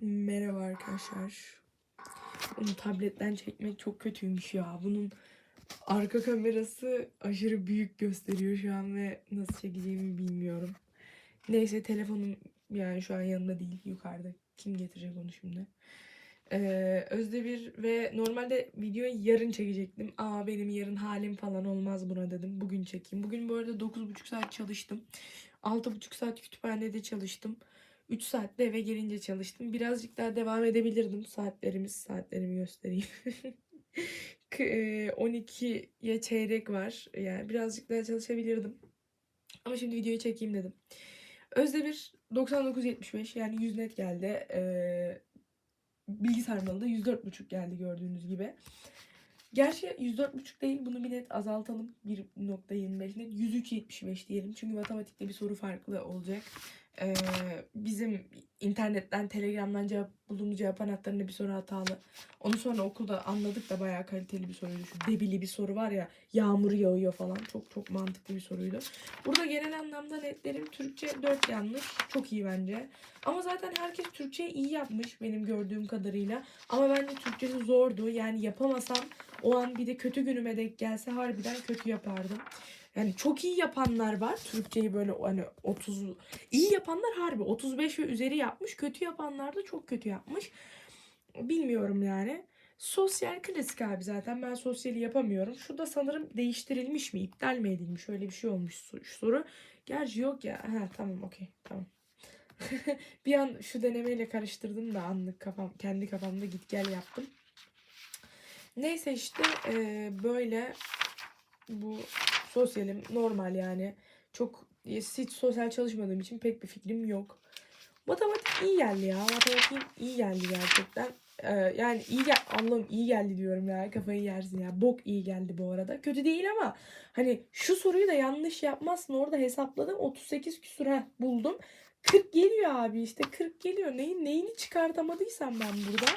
Merhaba arkadaşlar. Bunu tabletten çekmek çok kötüymüş ya. Bunun arka kamerası aşırı büyük gösteriyor şu an ve nasıl çekeceğimi bilmiyorum. Neyse telefonum yani şu an yanımda değil yukarıda. Kim getirecek onu şimdi? Ee, Özdemir ve normalde videoyu yarın çekecektim. Aa benim yarın halim falan olmaz buna dedim. Bugün çekeyim. Bugün bu arada 9,5 saat çalıştım. 6,5 saat kütüphanede çalıştım. 3 saatte eve gelince çalıştım. Birazcık daha devam edebilirdim. Saatlerimiz, saatlerimi göstereyim. K- e, 12'ye çeyrek var. Yani birazcık daha çalışabilirdim. Ama şimdi videoyu çekeyim dedim. Özdemir 99.75 yani 100 net geldi. Ee, bilgisayar malı da 104.5 geldi gördüğünüz gibi. Gerçi 104.5 değil bunu bir net azaltalım. 1.25 net 103.75 diyelim. Çünkü matematikte bir soru farklı olacak. Ee, bizim internetten, telegramdan cevap bulduğumuz cevap anahtarında bir soru hatalı. Onu sonra okulda anladık da bayağı kaliteli bir soruydu. Şu debili bir soru var ya yağmur yağıyor falan. Çok çok mantıklı bir soruydu. Burada genel anlamda netlerim Türkçe 4 yanlış. Çok iyi bence. Ama zaten herkes Türkçeyi iyi yapmış benim gördüğüm kadarıyla. Ama bence Türkçesi zordu. Yani yapamasam o an bir de kötü günüme denk gelse harbiden kötü yapardım. Yani çok iyi yapanlar var. Türkçeyi böyle hani 30 iyi yapanlar harbi 35 ve üzeri yapmış. Kötü yapanlar da çok kötü yapmış. Bilmiyorum yani. Sosyal klasik abi zaten. Ben sosyali yapamıyorum. Şu da sanırım değiştirilmiş mi? iptal mi edilmiş? Öyle bir şey olmuş şu soru. Gerçi yok ya. Ha tamam okey tamam. bir an şu denemeyle karıştırdım da anlık kafam kendi kafamda git gel yaptım. Neyse işte eee, böyle bu sosyalim normal yani. Çok hiç sosyal çalışmadığım için pek bir fikrim yok. Matematik iyi geldi ya. Matematiğim iyi geldi gerçekten. Ee, yani iyi gel Allah'ım iyi geldi diyorum ya. Kafayı yersin ya. Bok iyi geldi bu arada. Kötü değil ama hani şu soruyu da yanlış yapmazsın. Orada hesapladım. 38 küsur buldum. 40 geliyor abi işte 40 geliyor. Neyin neyini çıkartamadıysam ben burada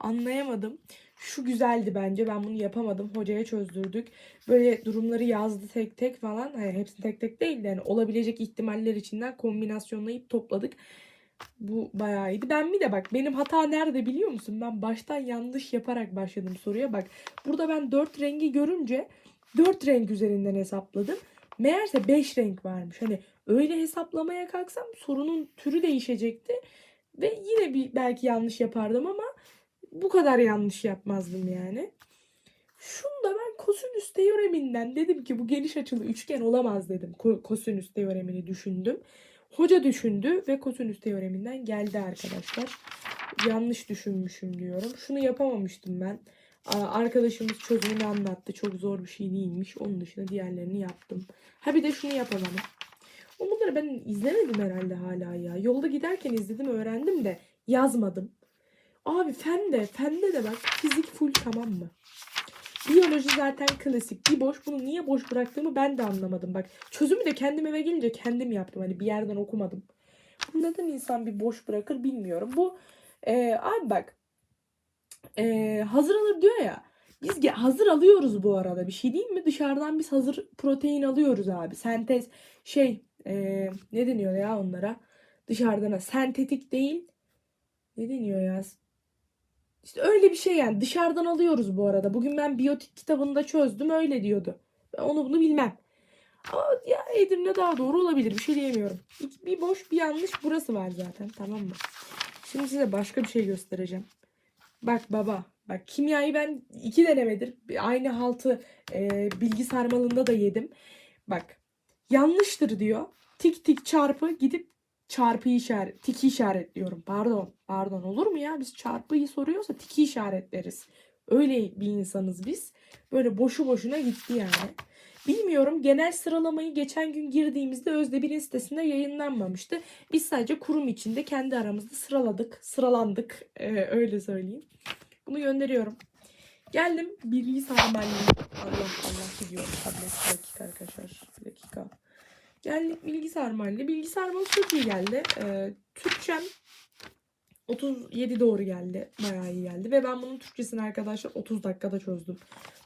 anlayamadım. Şu güzeldi bence. Ben bunu yapamadım. Hocaya çözdürdük. Böyle durumları yazdı tek tek falan. Hayır hepsini tek tek değil de yani olabilecek ihtimaller içinden kombinasyonlayıp topladık. Bu bayağı iyiydi. Ben bir de bak benim hata nerede biliyor musun? Ben baştan yanlış yaparak başladım soruya. Bak burada ben 4 rengi görünce 4 renk üzerinden hesapladım. Meğerse 5 renk varmış. Hani öyle hesaplamaya kalksam sorunun türü değişecekti. Ve yine bir belki yanlış yapardım ama bu kadar yanlış yapmazdım yani. Şunu da ben kosinüs teoreminden dedim ki bu geniş açılı üçgen olamaz dedim. Ko- kosinüs teoremini düşündüm. Hoca düşündü ve kosinüs teoreminden geldi arkadaşlar. Yanlış düşünmüşüm diyorum. Şunu yapamamıştım ben. Arkadaşımız çözümünü anlattı. Çok zor bir şey değilmiş. Onun dışında diğerlerini yaptım. Ha bir de şunu yapalım. O bunları ben izlemedim herhalde hala ya. Yolda giderken izledim öğrendim de yazmadım. Abi fen de, fende de bak fizik full tamam mı? Biyoloji zaten klasik. Bir boş. Bunu niye boş bıraktığımı ben de anlamadım. Bak çözümü de kendim eve gelince kendim yaptım. Hani bir yerden okumadım. Bu neden insan bir boş bırakır bilmiyorum. Bu e, abi bak e, hazır alır diyor ya. Biz hazır alıyoruz bu arada. Bir şey değil mi? Dışarıdan biz hazır protein alıyoruz abi. Sentez şey e, ne deniyor ya onlara? Dışarıdan sentetik değil. Ne deniyor ya? İşte öyle bir şey yani dışarıdan alıyoruz bu arada. Bugün ben biyotik kitabında çözdüm öyle diyordu. Ben onu bunu bilmem. Ama ya Edirne daha doğru olabilir bir şey diyemiyorum. Bir boş bir yanlış burası var zaten tamam mı? Şimdi size başka bir şey göstereceğim. Bak baba bak kimyayı ben iki denemedir aynı haltı e, bilgi sarmalında da yedim. Bak yanlıştır diyor. Tik tik çarpı gidip çarpıyı işaret, tiki işaretliyorum. Pardon, pardon olur mu ya? Biz çarpıyı soruyorsa tiki işaretleriz. Öyle bir insanız biz. Böyle boşu boşuna gitti yani. Bilmiyorum genel sıralamayı geçen gün girdiğimizde Özdebir'in sitesinde yayınlanmamıştı. Biz sadece kurum içinde kendi aramızda sıraladık, sıralandık. Ee, öyle söyleyeyim. Bunu gönderiyorum. Geldim bilgi sarmalıyım. Allah Allah gidiyorum tablet. Bir dakika arkadaşlar. Bir dakika. Geldik bilgi sarmalıyla. Bilgi sarmalı çok iyi geldi. Ee, Türkçem 37 doğru geldi. Bayağı iyi geldi. Ve ben bunun Türkçesini arkadaşlar 30 dakikada çözdüm.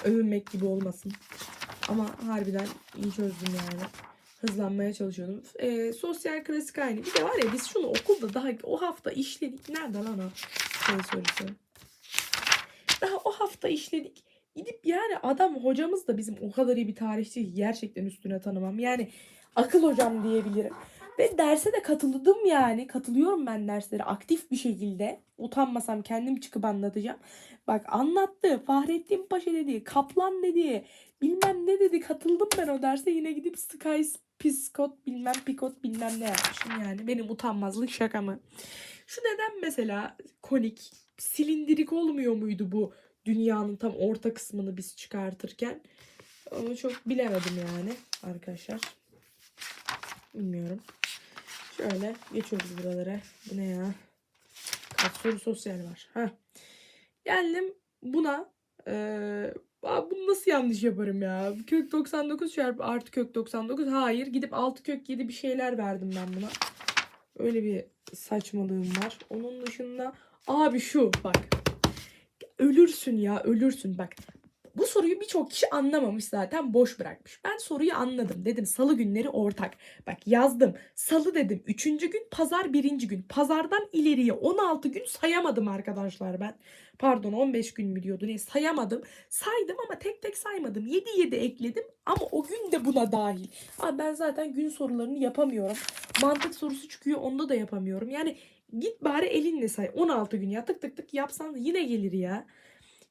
Övünmek gibi olmasın. Ama harbiden iyi çözdüm yani. hızlanmaya çalışıyordum. E, sosyal klasik aynı. Bir de var ya biz şunu okulda daha o hafta işledik. Nerede lan o şey sorusu? Daha o hafta işledik. Gidip yani adam hocamız da bizim o kadar iyi bir tarihçi gerçekten üstüne tanımam. Yani akıl hocam diyebilirim. Ve derse de katıldım yani. Katılıyorum ben derslere aktif bir şekilde. Utanmasam kendim çıkıp anlatacağım. Bak anlattı. Fahrettin Paşa dedi. Kaplan dedi. Bilmem ne dedi. Katıldım ben o derse. Yine gidip Sky Piskot bilmem Pikot bilmem ne yapmışım yani. Benim utanmazlık şaka mı? Şu neden mesela konik silindirik olmuyor muydu bu dünyanın tam orta kısmını biz çıkartırken? Onu çok bilemedim yani arkadaşlar. Bilmiyorum. Şöyle geçiyoruz buralara. Bu ne ya? Soru sosyal var. Ha. Geldim buna. Ee, bunu nasıl yanlış yaparım ya? Kök 99 çarpı artı kök 99. Hayır. Gidip 6 kök 7 bir şeyler verdim ben buna. Öyle bir saçmalığım var. Onun dışında abi şu bak. Ölürsün ya ölürsün bak. Bu soruyu birçok kişi anlamamış zaten boş bırakmış. Ben soruyu anladım. Dedim salı günleri ortak. Bak yazdım. Salı dedim. Üçüncü gün pazar birinci gün. Pazardan ileriye 16 gün sayamadım arkadaşlar ben. Pardon 15 gün mü diyordu ne sayamadım. Saydım ama tek tek saymadım. 7 7 ekledim ama o gün de buna dahil. Abi ben zaten gün sorularını yapamıyorum. Mantık sorusu çıkıyor onda da yapamıyorum. Yani git bari elinle say. 16 gün ya tık tık tık yapsan yine gelir ya.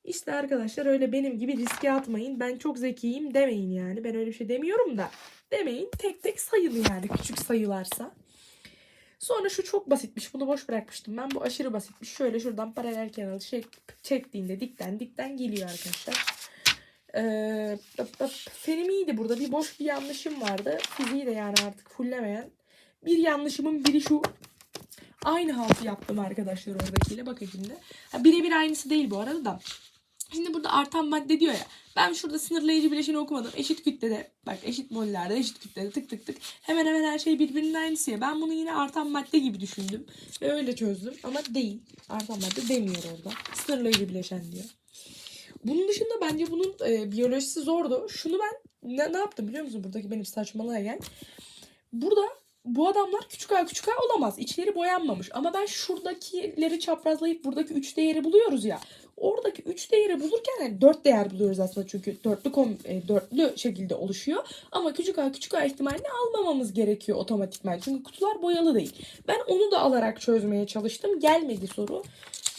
İşte arkadaşlar öyle benim gibi riske atmayın. Ben çok zekiyim demeyin yani. Ben öyle bir şey demiyorum da. Demeyin. Tek tek sayılı yani küçük sayılarsa. Sonra şu çok basitmiş. Bunu boş bırakmıştım ben. Bu aşırı basitmiş. Şöyle şuradan paralel kanalı çek, çektiğinde dikten dikten geliyor arkadaşlar. Ee. Fenim iyiydi burada. Bir boş bir yanlışım vardı. Fiziği de yani artık fullemeyen. Bir yanlışımın biri şu. Aynı haltı yaptım arkadaşlar oradakiyle. Bakın şimdi. Birebir aynısı değil bu arada da. Şimdi burada artan madde diyor ya. Ben şurada sınırlayıcı bileşeni okumadım. Eşit kütlede bak eşit mollerde eşit kütlede tık tık tık. Hemen hemen her şey birbirinin aynısı ya. Ben bunu yine artan madde gibi düşündüm. Ve öyle çözdüm. Ama değil. Artan madde demiyor orada. Sınırlayıcı bileşen diyor. Bunun dışında bence bunun e, biyolojisi zordu. Şunu ben ne, ne yaptım biliyor musun? Buradaki benim saçmalığa gel. Burada bu adamlar küçük a küçük a olamaz. İçleri boyanmamış. Ama ben şuradakileri çaprazlayıp buradaki 3 değeri buluyoruz ya. Oradaki 3 değeri bulurken yani 4 değer buluyoruz aslında çünkü dörtlü kom, e, dörtlü şekilde oluşuyor. Ama küçük a küçük a ihtimalini almamamız gerekiyor otomatikman. Çünkü kutular boyalı değil. Ben onu da alarak çözmeye çalıştım. Gelmedi soru.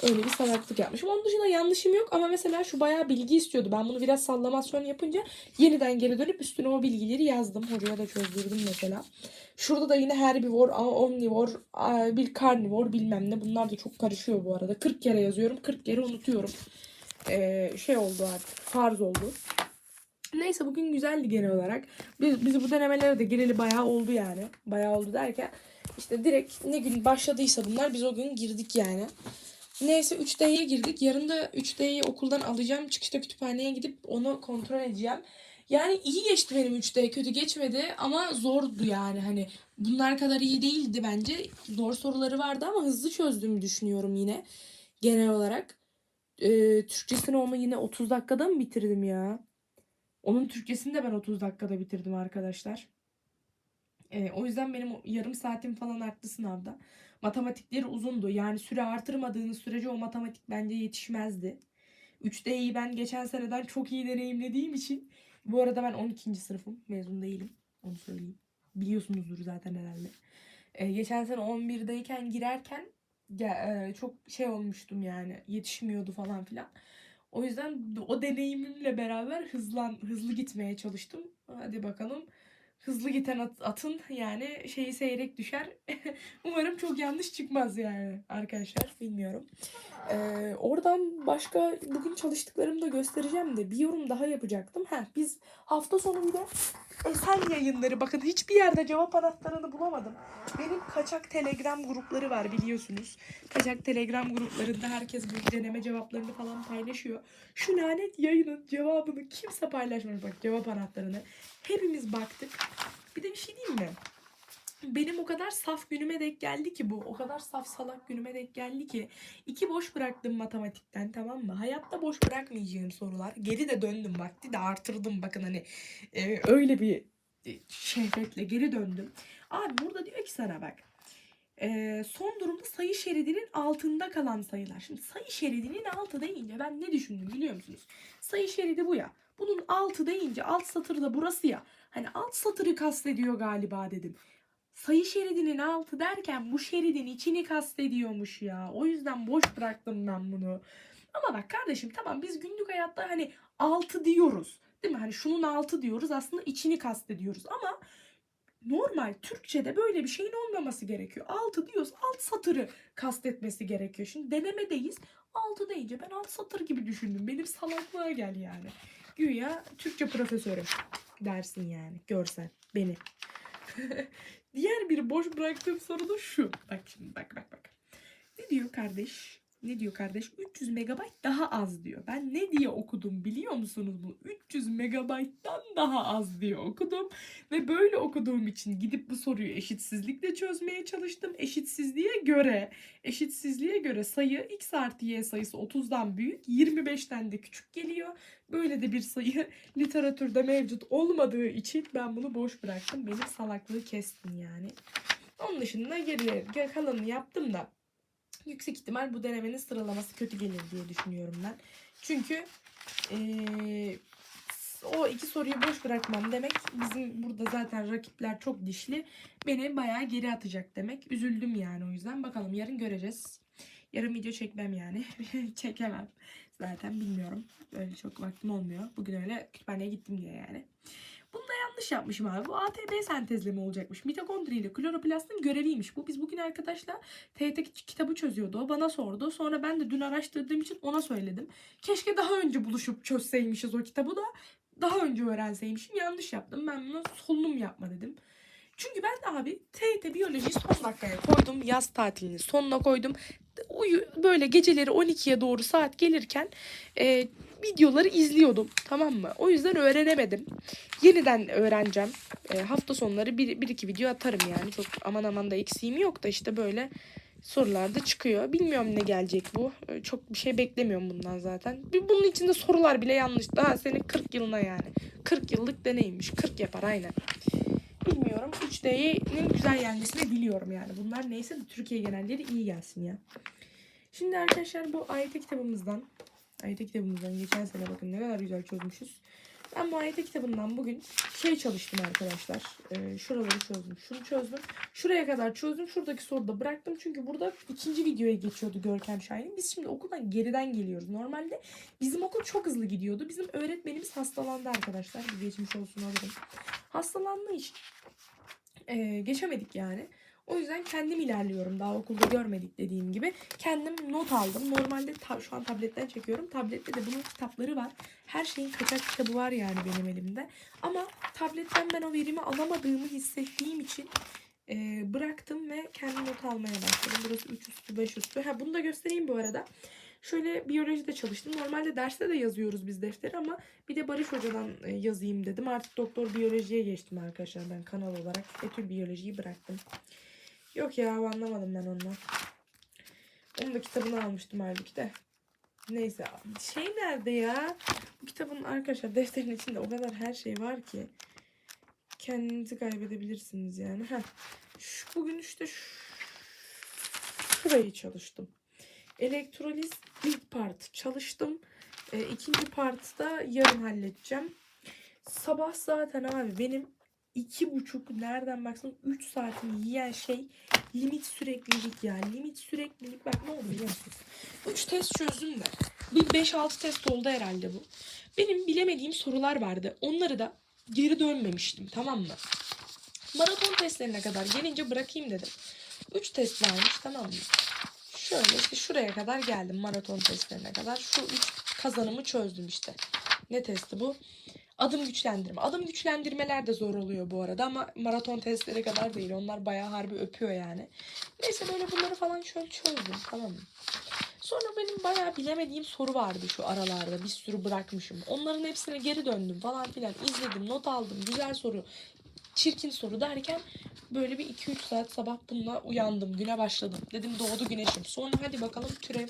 Öyle bir salaklık yapmışım. Onun dışında yanlışım yok ama mesela şu bayağı bilgi istiyordu. Ben bunu biraz sallamasyon yapınca yeniden geri dönüp üstüne o bilgileri yazdım. Hocaya da çözdürdüm mesela. Şurada da yine herbivor, omnivor, bir karnivor bilmem ne. Bunlar da çok karışıyor bu arada. 40 kere yazıyorum. 40 kere unutuyorum. Ee, şey oldu artık. Farz oldu. Neyse bugün güzeldi genel olarak. Biz, biz bu denemelere de gireli bayağı oldu yani. Bayağı oldu derken işte direkt ne gün başladıysa bunlar biz o gün girdik yani. Neyse 3D'ye girdik. Yarın da 3D'yi okuldan alacağım. Çıkışta kütüphaneye gidip onu kontrol edeceğim. Yani iyi geçti benim 3D. Kötü geçmedi ama zordu yani. Hani bunlar kadar iyi değildi bence. Zor soruları vardı ama hızlı çözdüğümü düşünüyorum yine. Genel olarak. Ee, Türkçesini ama yine 30 dakikada mı bitirdim ya? Onun Türkçesini de ben 30 dakikada bitirdim arkadaşlar. Ee, o yüzden benim yarım saatim falan arttı sınavda. Matematikleri uzundu. Yani süre artırmadığınız sürece o matematik bence yetişmezdi. 3D'yi ben geçen seneden çok iyi deneyimlediğim için bu arada ben 12. sınıfım. Mezun değilim. Onu söyleyeyim. Biliyorsunuzdur zaten herhalde. Ee, geçen sene 11'deyken girerken e, çok şey olmuştum yani. Yetişmiyordu falan filan. O yüzden o deneyimimle beraber hızlan hızlı gitmeye çalıştım. Hadi bakalım hızlı giden at, atın yani şeyi seyrek düşer. Umarım çok yanlış çıkmaz yani arkadaşlar. Bilmiyorum. Ee, oradan başka bugün çalıştıklarımı da göstereceğim de bir yorum daha yapacaktım. Heh, biz hafta sonu bir de Esen yayınları bakın hiçbir yerde cevap anahtarını bulamadım. Benim kaçak telegram grupları var biliyorsunuz. Kaçak telegram gruplarında herkes bu deneme cevaplarını falan paylaşıyor. Şu lanet yayının cevabını kimse paylaşmamış bak cevap anahtarını. Hepimiz baktık. Bir de bir şey diyeyim mi? Benim o kadar saf günüme denk geldi ki bu. O kadar saf salak günüme denk geldi ki. iki boş bıraktım matematikten tamam mı? Hayatta boş bırakmayacağım sorular. Geri de döndüm vakti de artırdım bakın hani e, öyle bir şehvetle geri döndüm. Abi burada diyor ki sana bak. Ee, son durumda sayı şeridinin altında kalan sayılar. Şimdi sayı şeridinin altı deyince ben ne düşündüm biliyor musunuz? Sayı şeridi bu ya. Bunun altı deyince alt satır da burası ya. Hani alt satırı kastediyor galiba dedim. Sayı şeridinin altı derken bu şeridin içini kastediyormuş ya. O yüzden boş bıraktım ben bunu. Ama bak kardeşim tamam biz günlük hayatta hani altı diyoruz. Değil mi? Hani şunun altı diyoruz aslında içini kastediyoruz ama normal Türkçe'de böyle bir şeyin olmaması gerekiyor. Altı diyoruz alt satırı kastetmesi gerekiyor. Şimdi denemedeyiz. Altı deyince ben alt satır gibi düşündüm. Benim salaklığa gel yani. Güya Türkçe profesörü dersin yani. Görsen beni. Diğer bir boş bıraktığım soru da şu. Bak şimdi bak bak bak. Ne diyor kardeş? Ne diyor kardeş? 300 megabayt daha az diyor. Ben ne diye okudum biliyor musunuz bunu? 300 megabayttan daha az diye okudum. Ve böyle okuduğum için gidip bu soruyu eşitsizlikle çözmeye çalıştım. Eşitsizliğe göre, eşitsizliğe göre sayı x artı y sayısı 30'dan büyük, 25'ten de küçük geliyor. Böyle de bir sayı literatürde mevcut olmadığı için ben bunu boş bıraktım. Benim salaklığı kestin yani. Onun dışında geriye kalanını yaptım da yüksek ihtimal bu denemenin sıralaması kötü gelir diye düşünüyorum ben. Çünkü eee, o iki soruyu boş bırakmam demek bizim burada zaten rakipler çok dişli. Beni bayağı geri atacak demek. Üzüldüm yani o yüzden. Bakalım yarın göreceğiz. Yarın video çekmem yani. Çekemem. Zaten bilmiyorum. Öyle çok vaktim olmuyor. Bugün öyle kütüphaneye gittim diye yani. Bunda yanlış yapmışım abi. Bu ATP sentezleme olacakmış. Mitokondri ile kloroplastın göreviymiş bu. Biz bugün arkadaşla TYT kitabı çözüyordu. O bana sordu. Sonra ben de dün araştırdığım için ona söyledim. Keşke daha önce buluşup çözseymişiz o kitabı da. Daha önce öğrenseymişim. Yanlış yaptım. Ben bunu solunum yapma dedim. Çünkü ben de abi TYT biyolojiyi son dakikaya koydum. Yaz tatilinin sonuna koydum. Uyu, böyle geceleri 12'ye doğru saat gelirken e, videoları izliyordum. Tamam mı? O yüzden öğrenemedim. Yeniden öğreneceğim. E, hafta sonları bir, bir iki video atarım yani. Çok aman aman da eksiğim yok da işte böyle sorularda çıkıyor. Bilmiyorum ne gelecek bu. E, Çok bir şey beklemiyorum bundan zaten. Bir Bunun içinde sorular bile yanlış. Daha senin 40 yılına yani. 40 yıllık deneyimmiş. 40 yapar aynen. Bilmiyorum. 3D'nin güzel gelmesini biliyorum yani. Bunlar neyse de Türkiye genelleri iyi gelsin ya. Şimdi arkadaşlar bu AYT kitabımızdan AYT kitabımızdan geçen sene bakın ne kadar güzel çözmüşüz. Ben AYT kitabından bugün şey çalıştım arkadaşlar. Ee, şuraları çözdüm. Şunu çözdüm. Şuraya kadar çözdüm. Şuradaki soruda bıraktım. Çünkü burada ikinci videoya geçiyordu Görkem Şahin'in. Biz şimdi okuldan geriden geliyoruz. Normalde bizim okul çok hızlı gidiyordu. Bizim öğretmenimiz hastalandı arkadaşlar. Bir geçmiş olsun alırım. Hastalandığı için ee, geçemedik yani. O yüzden kendim ilerliyorum. Daha okulda görmedik dediğim gibi. Kendim not aldım. Normalde ta- şu an tabletten çekiyorum. Tablette de bunun kitapları var. Her şeyin kaçak kitabı var yani benim elimde. Ama tabletten ben o verimi alamadığımı hissettiğim için e, bıraktım ve kendim not almaya başladım. Burası 3 üstü 5 üstü. Ha, bunu da göstereyim bu arada. Şöyle biyolojide çalıştım. Normalde derste de yazıyoruz biz defteri ama bir de Barış Hoca'dan e, yazayım dedim. Artık doktor biyolojiye geçtim arkadaşlar ben kanal olarak. Etül biyolojiyi bıraktım. Yok ya anlamadım ben ondan. Onun da kitabını almıştım halbuki de. Neyse şey nerede ya? Bu kitabın arkadaşlar defterin içinde o kadar her şey var ki. Kendinizi kaybedebilirsiniz yani. Heh. Şu, bugün işte şu, şurayı çalıştım. Elektroliz ilk part çalıştım. E, ikinci partı da yarın halledeceğim. Sabah zaten abi benim iki buçuk nereden baksan 3 saatimi yiyen şey limit süreklilik ya. Limit süreklilik bak ne oldu biliyor musunuz? 3 test çözdüm de. Bir 5-6 test oldu herhalde bu. Benim bilemediğim sorular vardı. Onları da geri dönmemiştim tamam mı? Maraton testlerine kadar gelince bırakayım dedim. 3 test varmış tamam mı? Şöyle işte şuraya kadar geldim maraton testlerine kadar. Şu 3 kazanımı çözdüm işte. Ne testi bu? Adım güçlendirme. Adım güçlendirmeler de zor oluyor bu arada ama maraton testleri kadar değil. Onlar bayağı harbi öpüyor yani. Neyse böyle bunları falan şöyle çözdüm tamam mı? Sonra benim bayağı bilemediğim soru vardı şu aralarda. Bir sürü bırakmışım. Onların hepsine geri döndüm falan filan. izledim, not aldım. Güzel soru, çirkin soru derken böyle bir 2-3 saat sabah bununla uyandım. Güne başladım. Dedim doğdu güneşim. Sonra hadi bakalım türev.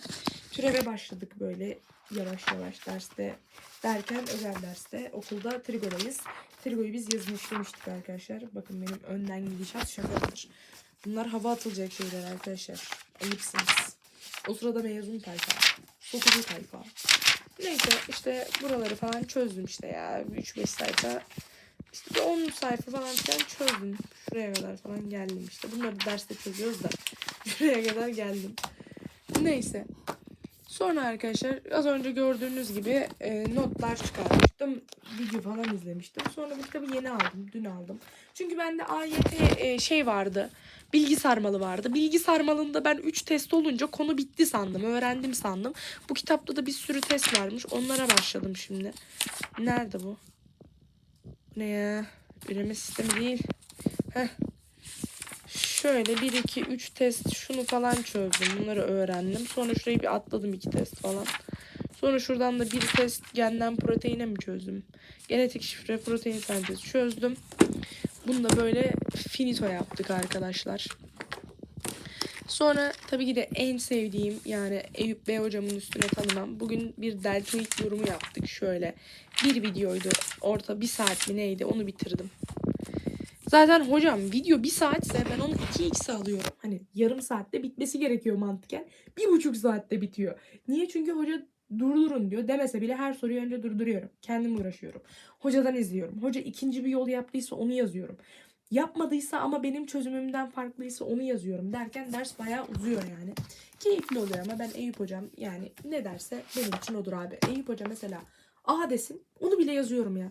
Türeve başladık böyle yavaş yavaş derste derken özel derste okulda trigodayız. trigoyu biz yazın işlemiştik arkadaşlar. Bakın benim önden gidişat şakadır. Bunlar hava atılacak şeyler arkadaşlar. Ayıpsınız. O sırada mezun tayfa. Sokucu tayfa. Neyse işte buraları falan çözdüm işte ya. 3-5 sayfa. İşte bir 10 sayfa falan filan çözdüm. Şuraya kadar falan geldim işte. Bunları derste çözüyoruz da. Şuraya kadar geldim. Neyse. Sonra arkadaşlar az önce gördüğünüz gibi e, notlar çıkarmıştım. Video falan izlemiştim. Sonra bu kitabı yeni aldım. Dün aldım. Çünkü bende AYT e, şey vardı. Bilgi sarmalı vardı. Bilgi sarmalında ben 3 test olunca konu bitti sandım. Öğrendim sandım. Bu kitapta da bir sürü test varmış. Onlara başladım şimdi. Nerede bu? Ne ya? Üreme sistemi değil. Heh. Şöyle 1, 2, 3 test şunu falan çözdüm. Bunları öğrendim. Sonra şurayı bir atladım 2 test falan. Sonra şuradan da bir test genden proteine mi çözdüm? Genetik şifre protein sentezi çözdüm. Bunu da böyle finito yaptık arkadaşlar. Sonra tabii ki de en sevdiğim yani Eyüp Bey hocamın üstüne tanımam. Bugün bir deltoid yorumu yaptık şöyle. Bir videoydu. Orta bir saat mi neydi onu bitirdim. Zaten hocam video bir saatse ben onu 2x'e alıyorum. Hani yarım saatte bitmesi gerekiyor mantıken. Bir buçuk saatte bitiyor. Niye? Çünkü hoca durdurun diyor. Demese bile her soruyu önce durduruyorum. Kendim uğraşıyorum. Hocadan izliyorum. Hoca ikinci bir yol yaptıysa onu yazıyorum. Yapmadıysa ama benim çözümümden farklıysa onu yazıyorum derken ders bayağı uzuyor yani. Keyifli oluyor ama ben Eyüp hocam yani ne derse benim için odur abi. Eyüp hoca mesela A desin onu bile yazıyorum ya.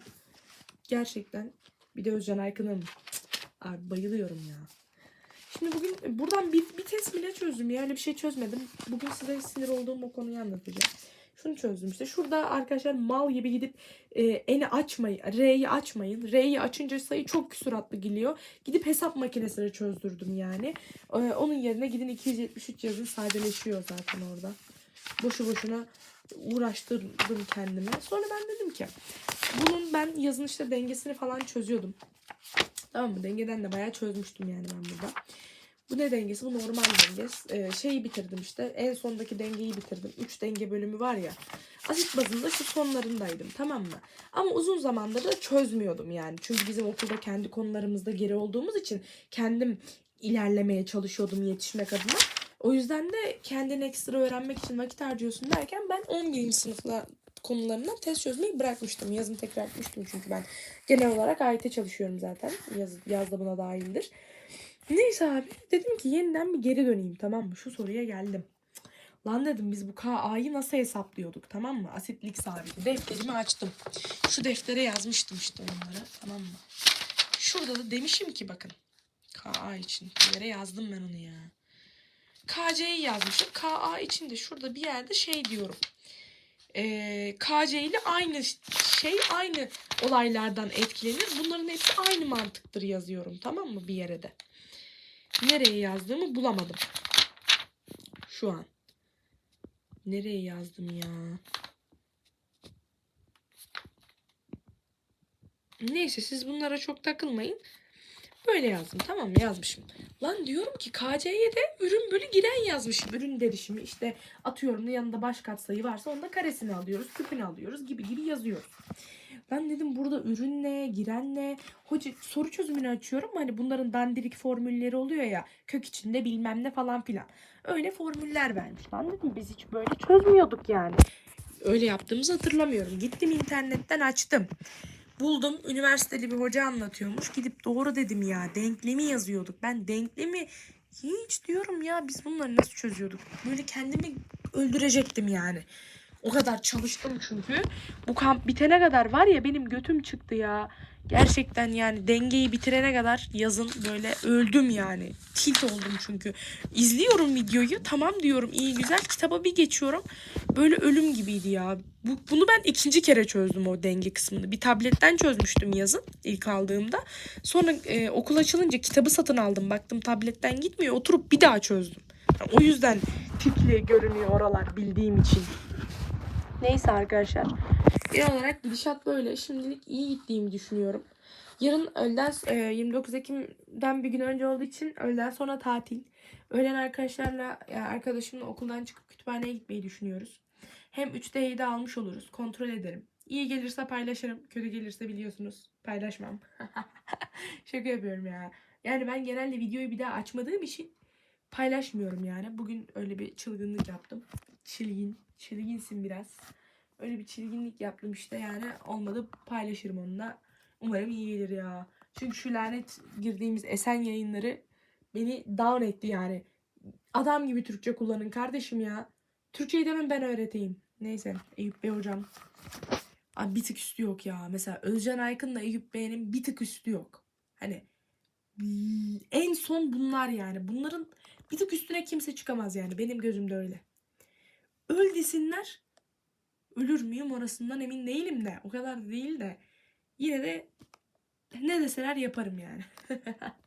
Gerçekten. Bir de Özcan Aykın'ım. Abi bayılıyorum ya. Şimdi bugün buradan bir, bir test bile çözdüm ya. Öyle bir şey çözmedim. Bugün size sinir olduğum o konuyu anlatacağım. Şunu çözdüm işte. Şurada arkadaşlar mal gibi gidip e, eni açmayın. R'yi açmayın. R'yi açınca sayı çok küsuratlı geliyor. Gidip hesap makinesine çözdürdüm yani. E, onun yerine gidin 273 yazın sadeleşiyor zaten orada. Boşu boşuna uğraştırdım kendime. Sonra ben dedim ki bunun ben yazın işte dengesini falan çözüyordum. Tamam mı? Dengeden de bayağı çözmüştüm yani ben burada. Bu ne dengesi? Bu normal dengesi. Ee, şeyi bitirdim işte. En sondaki dengeyi bitirdim. 3 denge bölümü var ya. Asit bazında şu sonlarındaydım. Tamam mı? Ama uzun zamandır da çözmüyordum yani. Çünkü bizim okulda kendi konularımızda geri olduğumuz için kendim ilerlemeye çalışıyordum yetişmek adına. O yüzden de kendini ekstra öğrenmek için vakit harcıyorsun derken ben 11. sınıfla konularından test çözmeyi bırakmıştım. Yazın tekrar etmiştim çünkü ben genel olarak AYT çalışıyorum zaten. Yaz, yaz da buna dahildir. Neyse abi dedim ki yeniden bir geri döneyim tamam mı? Şu soruya geldim. Lan dedim biz bu KA'yı nasıl hesaplıyorduk tamam mı? Asitlik sabiti. Defterimi açtım. Şu deftere yazmıştım işte onları tamam mı? Şurada da demişim ki bakın. KA için. Bir yere yazdım ben onu ya. KC'yi yazmışım. KA için de şurada bir yerde şey diyorum. Ee, KC ile aynı şey aynı olaylardan etkilenir. Bunların hepsi aynı mantıktır yazıyorum tamam mı bir yere de. Nereye yazdığımı bulamadım. Şu an. Nereye yazdım ya? Neyse siz bunlara çok takılmayın. Böyle yazdım tamam mı yazmışım. Lan diyorum ki KC'ye ürün bölü giren yazmışım. Ürün derişimi işte atıyorum da yanında baş katsayı varsa onda karesini alıyoruz, küpünü alıyoruz gibi gibi yazıyoruz. Ben dedim burada ürün ne, giren ne? Hoca soru çözümünü açıyorum. Hani bunların dandirik formülleri oluyor ya. Kök içinde bilmem ne falan filan. Öyle formüller vermiş. Ben dedim biz hiç böyle çözmüyorduk yani. Öyle yaptığımızı hatırlamıyorum. Gittim internetten açtım. Buldum üniversiteli bir hoca anlatıyormuş. Gidip doğru dedim ya denklemi yazıyorduk. Ben denklemi hiç diyorum ya biz bunları nasıl çözüyorduk? Böyle kendimi öldürecektim yani. O kadar çalıştım çünkü. Bu kamp bitene kadar var ya benim götüm çıktı ya. Gerçekten yani dengeyi bitirene kadar yazın böyle öldüm yani. Tilt oldum çünkü. İzliyorum videoyu tamam diyorum iyi güzel kitaba bir geçiyorum. Böyle ölüm gibiydi ya. Bu, bunu ben ikinci kere çözdüm o denge kısmını. Bir tabletten çözmüştüm yazın ilk aldığımda. Sonra e, okul açılınca kitabı satın aldım. Baktım tabletten gitmiyor. Oturup bir daha çözdüm. Yani o yüzden tikli görünüyor oralar bildiğim için. Neyse arkadaşlar. Genel olarak gidişat böyle. Şimdilik iyi gittiğimi düşünüyorum. Yarın öğleden e, 29 Ekim'den bir gün önce olduğu için öğleden sonra tatil. Öğlen arkadaşlarla arkadaşımla okuldan çıkıp kütüphaneye gitmeyi düşünüyoruz. Hem 3D'yi de almış oluruz. Kontrol ederim. İyi gelirse paylaşırım. Kötü gelirse biliyorsunuz paylaşmam. Şaka yapıyorum ya. Yani ben genelde videoyu bir daha açmadığım için paylaşmıyorum yani. Bugün öyle bir çılgınlık yaptım. Çilgin. Çilginsin biraz. Öyle bir çilginlik yaptım işte yani. Olmadı paylaşırım onunla. Umarım iyi gelir ya. Çünkü şu lanet girdiğimiz Esen yayınları beni down etti yani. Adam gibi Türkçe kullanın kardeşim ya. Türkçeyi demin ben öğreteyim. Neyse Eyüp Bey hocam. Abi bir tık üstü yok ya. Mesela Özcan Aykın'la Eyüp Bey'in bir tık üstü yok. Hani en son bunlar yani. Bunların bir tık üstüne kimse çıkamaz yani. Benim gözümde öyle. Öl desinler. Ölür müyüm orasından emin değilim de. O kadar da değil de. Yine de ne deseler yaparım yani.